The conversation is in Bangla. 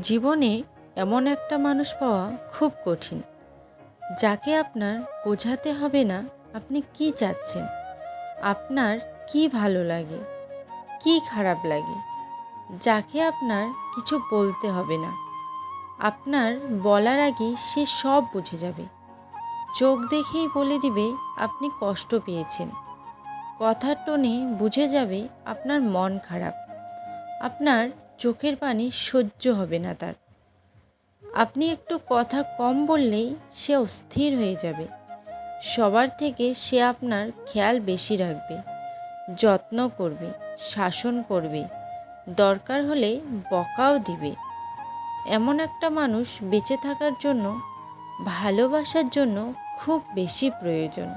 জীবনে এমন একটা মানুষ পাওয়া খুব কঠিন। যাকে আপনার বোঝাতে হবে না আপনি কি চাচ্ছেন, আপনার কি ভালো লাগে, কি খারাপ লাগে, যাকে আপনার কিছু বলতে হবে না। আপনার বলার আগে সে সব বুঝে যাবে। চোখ দেখেই বলে দিবে, আপনি কষ্ট পেয়েছেন। কথার টোনে বুঝে যাবে, আপনার মন খারাপ। আপনার চোখের পানি সহ্য হবে না তার। আপনি একটু কথা কম বললেই সে অস্থির হয়ে যাবে। সবার থেকে সে আপনার খেয়াল বেশি রাখবে, যত্ন করবে, শাসন করবে, দরকার হলে বকাও দিবে। এমন একটা মানুষ বেঁচে থাকার জন্য, ভালোবাসার জন্য খুব বেশি প্রয়োজন।